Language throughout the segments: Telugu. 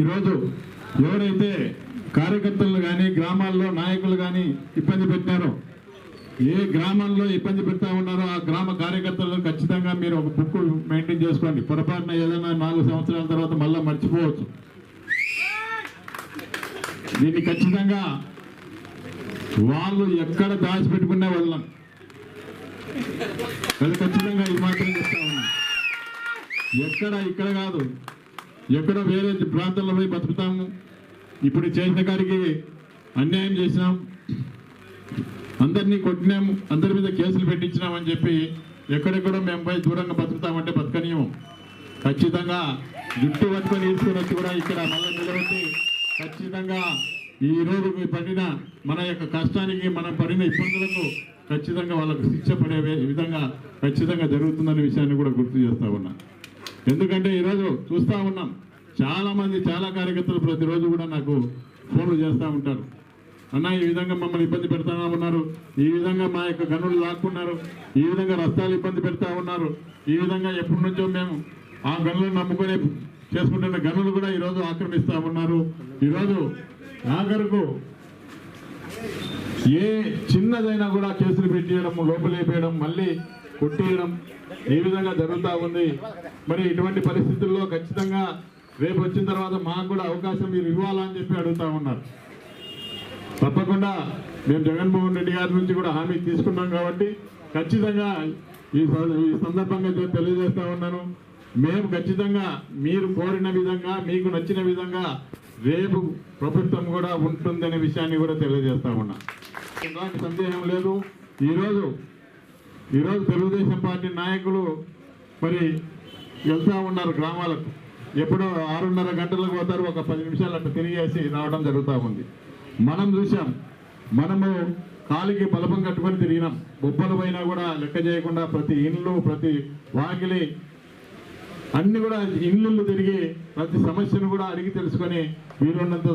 ఈరోజు ఎవరైతే కార్యకర్తలు కానీ గ్రామాల్లో నాయకులు కానీ ఇబ్బంది పెట్టినారో ఏ గ్రామంలో ఇబ్బంది పెడతా ఉన్నారో ఆ గ్రామ కార్యకర్తలను ఖచ్చితంగా మీరు ఒక బుక్ మెయింటైన్ చేసుకోండి. పొరపాటున ఏదైనా నాలుగు సంవత్సరాల తర్వాత మళ్ళీ మర్చిపోవచ్చు. దీన్ని ఖచ్చితంగా వాళ్ళు ఎక్కడ దాచిపెట్టుకునే వదలం అది ఖచ్చితంగా ఈ మాత్రం చెప్తా ఉన్నాం ఎక్కడ ఇక్కడ కాదు. ఎక్కడ వేరే ప్రాంతాల్లో పోయి బతుకుతాము. ఇప్పుడు చేసిన గారికి అన్యాయం చేసినాం. అందరినీ కొట్టినాము అందరి మీద కేసులు పెట్టించినామని చెప్పి ఎక్కడెక్కడో మేము పోయి దూరంగా బతుకుతామంటే బతకనీయము ఖచ్చితంగా జుట్టు పట్టుకొని ఈడ్చుకొని వచ్చి కూడా ఇక్కడ మళ్ళీ నిలబెట్టి ఖచ్చితంగా ఈ రోజు మీ పడిన మన యొక్క కష్టానికి మనం పడిన ఇబ్బందులకు ఖచ్చితంగా వాళ్ళకు శిక్ష పడే విధంగా ఖచ్చితంగా జరుగుతుందనే విషయాన్ని కూడా గుర్తు చేస్తా ఉన్నా. ఎందుకంటే ఈరోజు చూస్తూ ఉన్నాం. చాలా మంది చాలా కార్యకర్తలు ప్రతిరోజు కూడా నాకు ఫోన్లు చేస్తూ ఉంటారు. అన్న ఈ విధంగా మమ్మల్ని ఇబ్బంది పెడతా ఉన్నారు. ఈ విధంగా మా యొక్క గనులు లాక్కున్నారు. ఈ విధంగా రస్తాలు ఇబ్బంది పెడతా ఉన్నారు. ఈ విధంగా ఎప్పటి నుంచో మేము ఆ గనులను నమ్ముకొని చేసుకుంటున్న గనులు కూడా ఈరోజు ఆక్రమిస్తూ ఉన్నారు. ఈరోజు ఆఖరుకు ఏ చిన్నదైనా కూడా కేసులు పెట్టేయడం లోపలేపేయడం మళ్ళీ కుట్టియడం ఈ విధంగా జరుగుతూ ఉంది? మరి ఇటువంటి పరిస్థితుల్లో ఖచ్చితంగా రేపు వచ్చిన తర్వాత మాకు కూడా అవకాశం మీరు ఇవ్వాలని చెప్పి అడుగుతా ఉన్నారు. తప్పకుండా మేము జగన్మోహన్ రెడ్డి గారి నుంచి కూడా హామీ తీసుకున్నాం కాబట్టి ఖచ్చితంగా ఈ స- ఈ సందర్భంగా తెలియజేస్తా ఉన్నాను. మేము ఖచ్చితంగా మీరు కోరిన విధంగా మీకు నచ్చిన విధంగా రేపు ప్రభుత్వం కూడా ఉంటుందనే విషయాన్ని కూడా తెలియజేస్తా ఉన్నా. సందేహం లేదు. ఈరోజు ఈరోజు తెలుగుదేశం పార్టీ నాయకులు మరి వెళ్తూ ఉన్నారు గ్రామాలకు. ఎప్పుడో ఆరున్నర గంటలకు పోతారు ఒక పది నిమిషాలు అట్లా తిరిగేసి రావడం జరుగుతూ ఉంది. మనం చూసాం మనము కాలికి బలపం కట్టుకొని తిరిగినాం. బొబ్బల కూడా లెక్క చేయకుండా ప్రతి ఇండ్లు ప్రతి వాకిలి అన్ని కూడా ఇండ్లు తిరిగి ప్రతి సమస్యను కూడా అడిగి తెలుసుకొని వీలున్నంత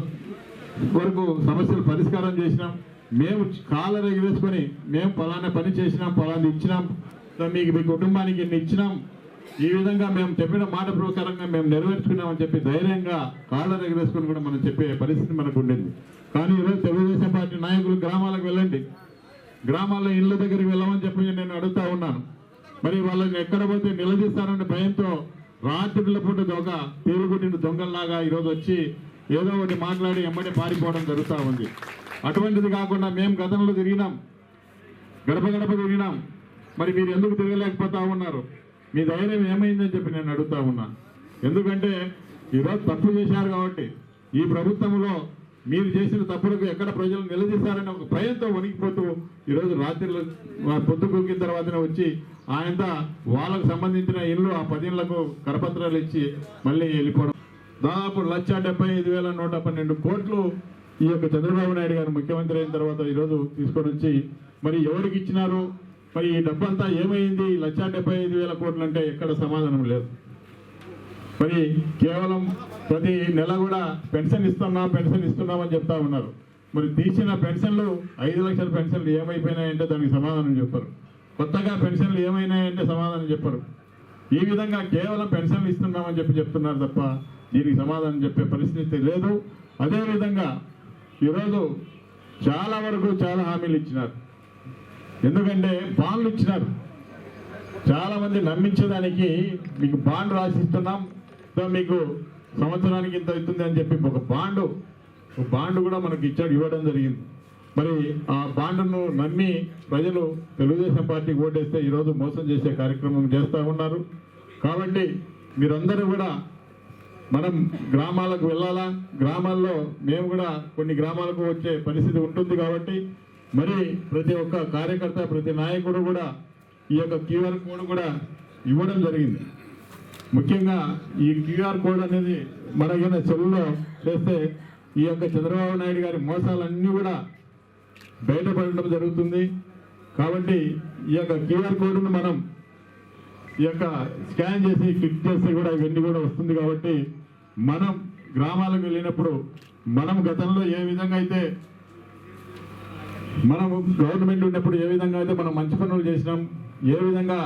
వరకు సమస్యలు పరిష్కారం చేసినాం. మేము కాలర ఎగిరేసుకొని మేము పలానా పని చేసినాం పలానా ఇచ్చినాం మీకు మీ కుటుంబానికి ఇన్ని ఇచ్చినాం. ఈ విధంగా మేము చెప్పిన మాట ప్రకారంగా మేము నెరవేర్చుకున్నామని చెప్పి ధైర్యంగా కాళ్ళ ఎగరేసుకొని కూడా మనం చెప్పే పరిస్థితి మనకు ఉండింది. కానీ ఈరోజు తెలుగుదేశం పార్టీ నాయకులు గ్రామాలకు వెళ్ళండి. గ్రామాల్లో ఇళ్ళ దగ్గరికి వెళ్ళమని చెప్పి నేను అడుగుతా ఉన్నాను. మరి వాళ్ళని ఎక్కడ పోతే నిలదీస్తారనే భయంతో రాత్రి పూట దొంగ పేలుగుట్టిన దొంగల్లాగా ఈరోజు వచ్చి ఏదో ఒకటి మాట్లాడి ఎమ్మడి పారిపోవడం జరుగుతూ ఉంది. అటువంటిది కాకుండా మేము గతంలో తిరిగినాం. గడప గడప తిరిగినాం. మరి మీరు ఎందుకు తిరగలేకపోతా ఉన్నారు? మీ ధైర్యం ఏమైందని చెప్పి నేను అడుగుతా ఉన్నా. ఎందుకంటే ఈరోజు తప్పు చేశారు కాబట్టి ఈ ప్రభుత్వంలో మీరు చేసిన తప్పులకు ఎక్కడ ప్రజలు నిలదీశారనే ఒక భయంతో వణికిపోతూ ఈరోజు రాత్రిలో పొద్దు కూకిన తర్వాతనే వచ్చి ఆయన వాళ్ళకు సంబంధించిన ఇల్లు ఆ పదిళ్ళకు కరపత్రాలు ఇచ్చి మళ్ళీ వెళ్ళిపోవడం. దాదాపు లక్ష డెబ్బై ఐదు వేల నూట పన్నెండు కోట్లు ఈ యొక్క చంద్రబాబు నాయుడు గారు ముఖ్యమంత్రి అయిన తర్వాత ఈరోజు తీసుకొని వచ్చి మరి ఎవరికి ఇచ్చినారు? మరి ఈ డబ్బంతా ఏమైంది? లక్ష డెబ్బై ఐదు వేల కోట్లు అంటే ఎక్కడ సమాధానం లేదు. మరి కేవలం ప్రతి నెల కూడా పెన్షన్ ఇస్తున్నాం పెన్షన్ ఇస్తున్నామని చెప్తా ఉన్నారు. మరి తీసిన పెన్షన్లు ఐదు లక్షల పెన్షన్లు ఏమైపోయినాయంటే దానికి సమాధానం చెప్పరు. కొత్తగా పెన్షన్లు ఏమైనాయంటే సమాధానం చెప్పరు. ఈ విధంగా కేవలం పెన్షన్లు ఇస్తున్నామని చెప్పి చెప్తున్నారు తప్ప దీనికి సమాధానం చెప్పే పరిస్థితి లేదు. అదేవిధంగా ఈరోజు చాలా వరకు చాలా హామీలు ఇచ్చినారు. ఎందుకంటే బాండ్లు ఇచ్చినారు. చాలామంది నమ్మించేదానికి నమ్మించడానికి మీకు బాండ్ రాసిస్తున్నాం. సో మీకు సంవత్సరానికి ఇంత అవుతుంది అని చెప్పి ఒక బాండు ఒక బాండ్ కూడా మనకి ఇచ్చాడు ఇవ్వడం జరిగింది. మరి ఆ బాండును నమ్మి ప్రజలు తెలుగుదేశం పార్టీకి ఓటేస్తే ఈరోజు మోసం చేసే కార్యక్రమం చేస్తూ ఉన్నారు. కాబట్టి మీరందరూ కూడా మనం గ్రామాలకు వెళ్ళాలా? గ్రామాల్లో మేము కూడా కొన్ని గ్రామాలకు వచ్చే పరిస్థితి ఉంటుంది కాబట్టి మరి ప్రతి ఒక్క కార్యకర్త ప్రతి నాయకుడు కూడా ఈ యొక్క క్యూఆర్ కోడ్ కూడా ఇవ్వడం జరిగింది. ముఖ్యంగా ఈ క్యూఆర్ కోడ్ అనేది మనకైనా చెవుల్లో చేస్తే ఈ యొక్క చంద్రబాబు నాయుడు గారి మోసాలన్నీ కూడా బయటపడడం జరుగుతుంది. కాబట్టి ఈ యొక్క క్యూఆర్ కోడ్ను మనం ఈ యొక్క స్కాన్ చేసి క్లిక్ చేసి కూడా ఇవన్నీ కూడా వస్తుంది కాబట్టి మనం గ్రామాలకు వెళ్ళినప్పుడు మనం గతంలో ఏ విధంగా అయితే మనం గవర్నమెంట్ ఉన్నప్పుడు ఏ విధంగా అయితే మనం మంచి పనులు చేసినాం ఏ విధంగా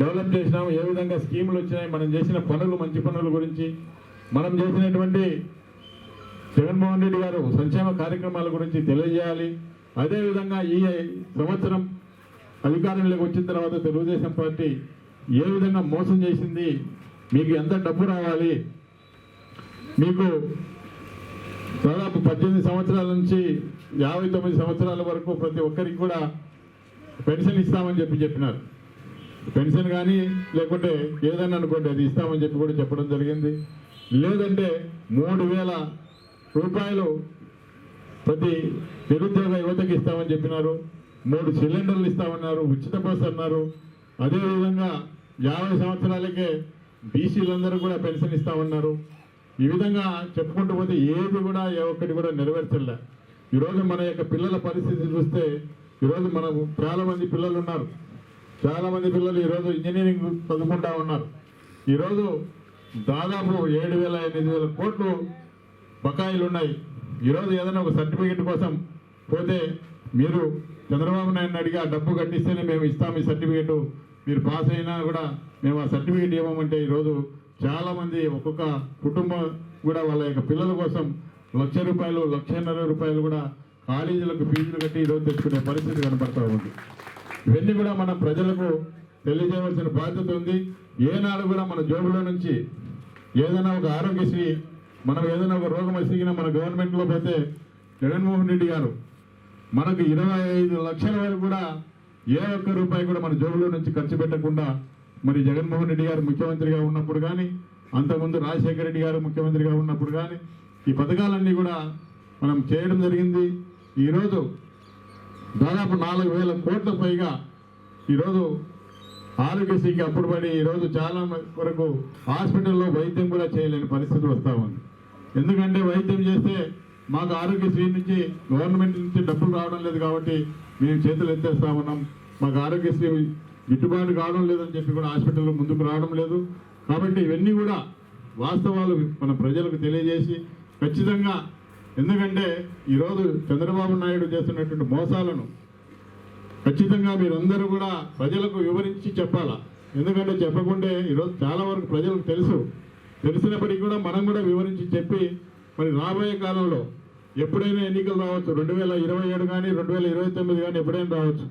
డెవలప్ చేసినాం ఏ విధంగా స్కీములు వచ్చినాయి మనం చేసిన పనులు మంచి పనుల గురించి మనం చేసినటువంటి జగన్మోహన్ రెడ్డి గారు సంక్షేమ కార్యక్రమాల గురించి తెలియజేయాలి. అదేవిధంగా ఈ సంవత్సరం అధికారంలోకి వచ్చిన తర్వాత తెలుగుదేశం పార్టీ ఏ విధంగా మోసం చేసింది? మీకు ఎంత డబ్బు రావాలి? మీకు దాదాపు పద్దెనిమిది సంవత్సరాల నుంచి యాభై తొమ్మిది సంవత్సరాల వరకు ప్రతి ఒక్కరికి కూడా పెన్షన్ ఇస్తామని చెప్పి చెప్పినారు. పెన్షన్ కానీ లేకుంటే ఏదైనా అనుకోండి అది ఇస్తామని చెప్పి కూడా చెప్పడం జరిగింది. లేదంటే మూడు వేల రూపాయలు ప్రతి నిరుద్యోగ యువతకి ఇస్తామని చెప్పినారు. మూడు సిలిండర్లు ఇస్తామన్నారు ఉచిత బస్ అన్నారు. అదేవిధంగా యాభై సంవత్సరాలకే బీసీలందరూ కూడా పెన్షన్ ఇస్తామన్నారు ఈ విధంగా చెప్పుకుంటూ పోతే ఏది కూడా ఏ ఒక్కటి కూడా నెరవేర్చలే ఈరోజు మన యొక్క పిల్లల పరిస్థితి చూస్తే ఈరోజు మనకు చాలామంది పిల్లలు ఉన్నారు. చాలామంది పిల్లలు ఈరోజు ఇంజనీరింగ్ చదువుకుంటా ఉన్నారు. ఈరోజు దాదాపు ఏడు వేల ఎనిమిది వేల కోట్లు బకాయిలు ఉన్నాయి. ఈరోజు ఏదైనా ఒక సర్టిఫికెట్ కోసం పోతే మీరు చంద్రబాబు నాయుడు అడిగి ఆ డబ్బు కట్టిస్తేనే మేము ఇస్తాం ఈ సర్టిఫికెట్. మీరు పాస్ అయినా కూడా మేము ఆ సర్టిఫికేట్ ఇవ్వమంటే ఈరోజు చాలామంది ఒక్కొక్క కుటుంబం కూడా వాళ్ళ యొక్క పిల్లల కోసం లక్ష రూపాయలు లక్షన్నర రూపాయలు కూడా కాలేజీలకు ఫీజులు కట్టి ఈరోజు తెచ్చుకునే పరిస్థితి కనపడతా ఉంది. ఇవన్నీ కూడా మన ప్రజలకు తెలియజేయవలసిన బాధ్యత ఉంది. ఏనాడు కూడా మన జోబులో నుంచి ఏదైనా ఒక ఆరోగ్యశ్రీ మనం ఏదైనా ఒక రోగం వసిగినా మన గవర్నమెంట్లో పోతే జగన్మోహన్ రెడ్డి గారు మనకు ఇరవై ఐదు లక్షల వరకు కూడా ఏ ఒక్క రూపాయి కూడా మన జోబులో నుంచి ఖర్చు పెట్టకుండా మరి జగన్మోహన్ రెడ్డి గారు ముఖ్యమంత్రిగా ఉన్నప్పుడు కానీ అంతకుముందు రాజశేఖర రెడ్డి గారు ముఖ్యమంత్రిగా ఉన్నప్పుడు కానీ ఈ పథకాలన్నీ కూడా మనం చేయడం జరిగింది. ఈరోజు దాదాపు నాలుగు వేల కోట్ల పైగా ఈరోజు ఆరోగ్యశ్రీకి అప్పుడు పడి ఈరోజు చాలా వరకు హాస్పిటల్లో వైద్యం కూడా చేయలేని పరిస్థితి వస్తూ ఉంది. ఎందుకంటే వైద్యం చేస్తే మాకు ఆరోగ్యశ్రీ నుంచి గవర్నమెంట్ నుంచి డబ్బులు రావడం లేదు కాబట్టి మేము చేతులు ఎత్తేస్తా ఉన్నాం. మాకు ఆరోగ్యశ్రీ గిట్టుబాటు కావడం లేదని చెప్పి కూడా హాస్పిటల్లో ముందుకు రావడం లేదు. కాబట్టి ఇవన్నీ కూడా వాస్తవాలు మన ప్రజలకు తెలియజేసి ఖచ్చితంగా ఎందుకంటే ఈరోజు చంద్రబాబు నాయుడు చేస్తున్నటువంటి మోసాలను ఖచ్చితంగా మీరందరూ కూడా ప్రజలకు వివరించి చెప్పాలా? ఎందుకంటే చెప్పకుంటే ఈరోజు చాలా వరకు ప్రజలకు తెలుసు. తెలిసినప్పటికీ కూడా మనం కూడా వివరించి చెప్పి మరి రాబోయే కాలంలో ఎప్పుడైనా ఎన్నికలు రావచ్చు. రెండు వేల ఇరవై ఏడు కానీ రెండు వేల ఇరవై తొమ్మిది కానీ ఎప్పుడైనా రావచ్చు.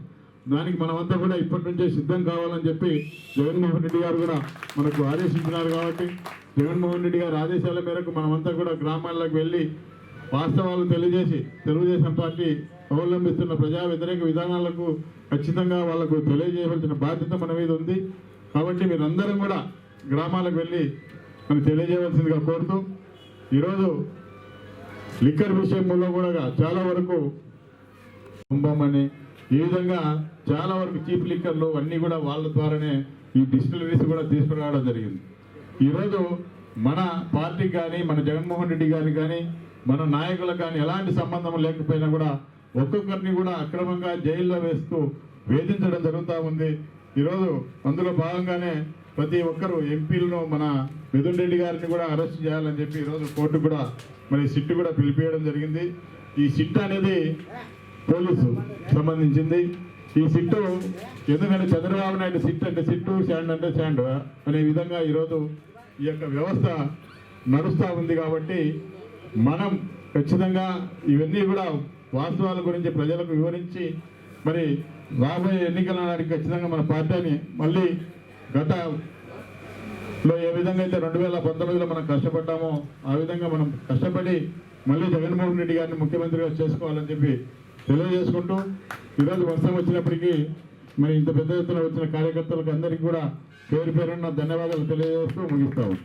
దానికి మనమంతా కూడా ఇప్పటి నుంచే సిద్ధం కావాలని చెప్పి జగన్మోహన్ రెడ్డి గారు కూడా మనకు ఆదేశించినారు కాబట్టి జగన్మోహన్ రెడ్డి గారి ఆదేశాల మేరకు మనమంతా కూడా గ్రామాలకు వెళ్ళి వాస్తవాలు తెలియజేసి తెలుగుదేశం పార్టీ అవలంబిస్తున్న ప్రజా వ్యతిరేక విధానాలకు ఖచ్చితంగా వాళ్ళకు తెలియజేయవలసిన బాధ్యత మన మీద ఉంది. కాబట్టి మీరందరం కూడా గ్రామాలకు వెళ్ళి మనం తెలియజేయవలసిందిగా కోరుతూ ఈరోజు లిక్కర్ విషయంలో కూడా చాలా వరకు కుంభమని ఈ విధంగా చాలా వరకు చీప్ లిక్కర్లు అన్నీ కూడా వాళ్ళ ద్వారానే ఈ డిస్టిలరీస్ కూడా తీసుకురావడం జరిగింది. ఈరోజు మన పార్టీకి కానీ మన జగన్మోహన్ రెడ్డి గారికి కానీ మన నాయకులకు కానీ ఎలాంటి సంబంధం లేకపోయినా కూడా ఒక్కొక్కరిని కూడా అక్రమంగా జైల్లో వేస్తూ వేధించడం జరుగుతూ ఉంది. ఈరోజు అందులో భాగంగానే ప్రతి ఒక్కరూ ఎంపీలను మన మిథున్ రెడ్డి గారిని కూడా అరెస్ట్ చేయాలని చెప్పి ఈరోజు కోర్టు కూడా మరి సిట్ కూడా పిలిపియడం జరిగింది. ఈ సిట్ అనేది పోలీసు సంబంధించింది. ఈ సిట్టు ఎందుకంటే చంద్రబాబు నాయుడు సిట్ అంటే సిట్టు శాండ్ అంటే శాండ్ అనే విధంగా ఈరోజు ఈ యొక్క వ్యవస్థ నడుస్తూ ఉంది కాబట్టి మనం ఖచ్చితంగా ఇవన్నీ కూడా వాస్తవాల గురించి ప్రజలకు వివరించి మరి రాబోయే ఎన్నికల నాటికి ఖచ్చితంగా మన పార్టీని మళ్ళీ గతలో ఏ విధంగా అయితే రెండు వేల పంతొమ్మిదిలో మనం కష్టపడ్డామో ఆ విధంగా మనం కష్టపడి మళ్ళీ జగన్మోహన్ రెడ్డి గారిని ముఖ్యమంత్రిగా చేసుకోవాలని చెప్పి తెలియజేసుకుంటూ ఈరోజు వర్షం వచ్చినప్పటికీ మరి ఇంత పెద్ద ఎత్తున వచ్చిన కార్యకర్తలకు అందరికీ కూడా పేరు పేరున్న ధన్యవాదాలు తెలియజేస్తూ ముగిస్తాము